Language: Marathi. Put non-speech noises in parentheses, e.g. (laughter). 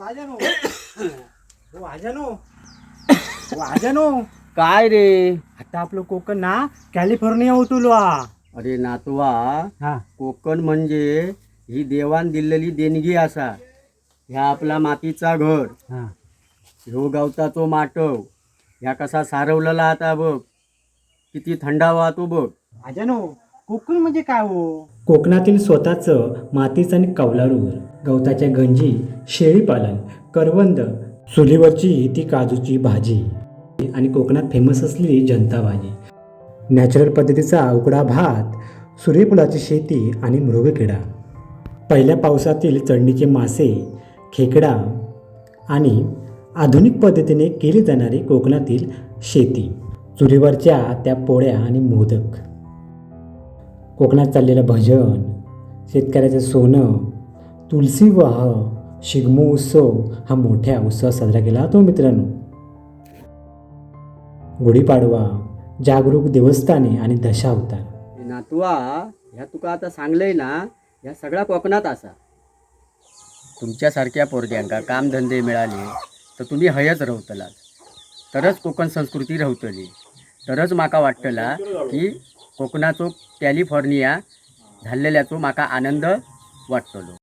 वाजानो. (coughs) वाजानो. वाजानो. काय रे? आता आपलं कोकण ना कॅलिफोर्निया उतुलो अरे नातवा हा. कोकण म्हणजे ही देवान दिलेली देणगी असा. ह्या आपला मातीचा घर. हा. ह्यो गवताचो माटव. ह्या कसा सारवलेला आता बघ. किती थंडावा तो बघ. वाजानो. कोकण म्हणजे काय हो? कोकणातील स्वतःचं मातीचं आणि कवलारूर गवताच्या गंजी शेळीपालन करवंद चुलीवरची ती काजूची भाजी आणि कोकणात फेमस असलेली जनता भाजी नॅचरल पद्धतीचा उकडा भात सूर्यफुलाची शेती आणि मृगकिडा पहिल्या पावसातील चढणीचे मासे खेकडा आणि आधुनिक पद्धतीने केली जाणारी कोकणातील शेती. चुलीवरच्या त्या पोळ्या आणि मोदक. कोकणात चाललेलं भजन शेतकऱ्याचं सोनं तुलसी वाह शिगमो उत्सव हा मोठ्या उत्सवात साजरा केला जातो मित्रांनो. गुढीपाडवा जागरूक देवस्थाने आणि दशावतार हे नातवा ह्या तुका आता सांगलंय ना ह्या सगळ्या कोकणात असा. तुमच्यासारख्या पोरग्यांका कामधंदे मिळाले तर तुम्ही हयच रावतलात. तरच कोकण संस्कृती रावतली. तरच माका वाटतला की कोकणाचो कॅलिफोर्निया झालेल्याचो माका आनंद वाटतलो.